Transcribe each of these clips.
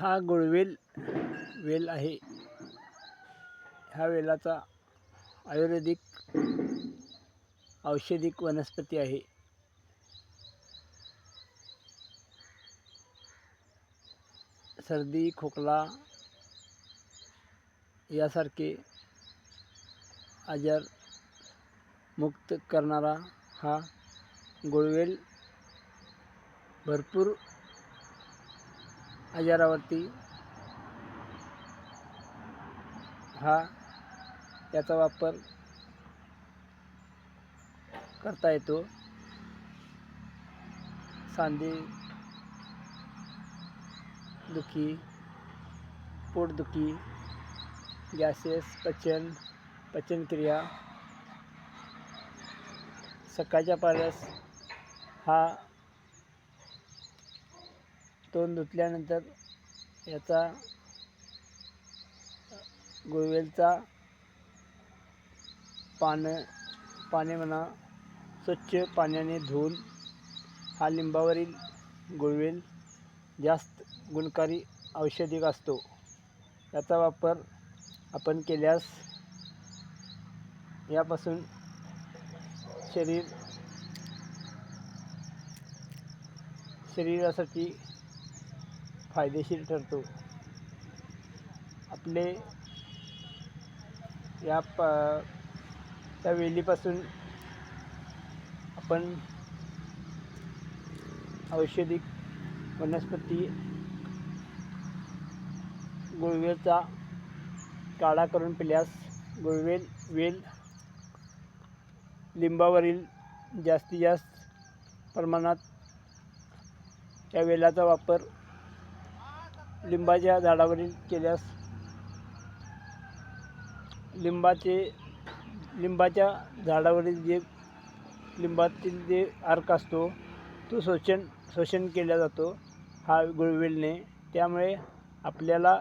हा गुळवेल वेल आहे. ह्या वेलाचा आयुर्वेदिक औषधिक वनस्पती आहे. सर्दी खोकला यासारखे आजार मुक्त करणारा हा गुळवेल भरपूर आजारावरती. हा याचा वापर करता येतो. सांधे दुखी पोटदुखी गॅसेस पचन पचनक्रिया. सकाळच्या पाण्यास हा तोंड धुतल्यानंतर याचा गोवेलचा पानं पाने म्हणा स्वच्छ पाण्याने धुवून हा लिंबावरील गोळवेल जास्त गुणकारी औषधिक असतो. याचा वापर आपण केल्यास यापासून शरीर शरीरासाठी फायदेशीर ठरतो. आपले या प त्या वेलीपासून आपण औषधी वनस्पती गुळवेलचा काढा करून पिल्यास गुळवेल वेल लिंबावरील जास्तीत जास्त प्रमाणात त्या वेलाचा वापर लिंबाच्या झाडावरील केल्यास लिंबाचे लिंबाच्या झाडावरील जे लिंबातील जे अर्क असतो तो शोषण शोषण केला जातो हा गुळवेलने. त्यामुळे आपल्याला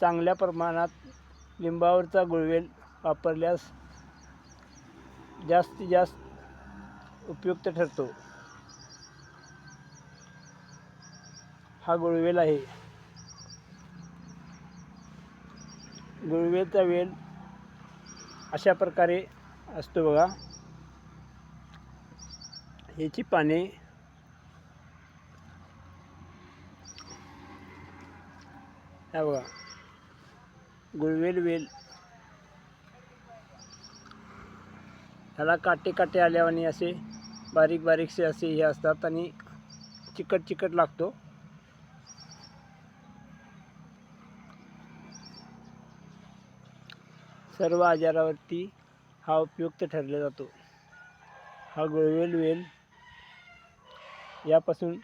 चांगल्या प्रमाणात लिंबावरचा गुळवेल वापरल्यास जास्तीत जास्त उपयुक्त ठरतो. हा गुळवेल आहे. गुळवेलचा वेल अशा प्रकारे असतो बघा. याची पाने ह्या बघा. गुळवेल वेल ह्याला काटे काटे आल्यावानी असे बारीक बारीकसे असे हे असतात आणि चिकट चिकट लागतो. सर्व आजारावरती हा उपयुक्त ठरला जातो. हा गुळवेल वेल यापासून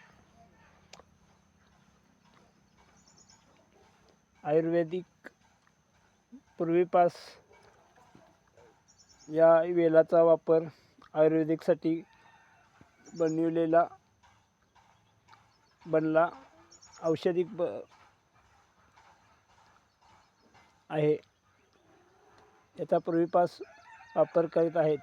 आयुर्वेदिक पूर्वीपास या वेलाचा वापर आयुर्वेदिकसाठी बनविलेला बनला औषधिक ब आहे. याचा पूर्वीपास वापर करीत आहेत.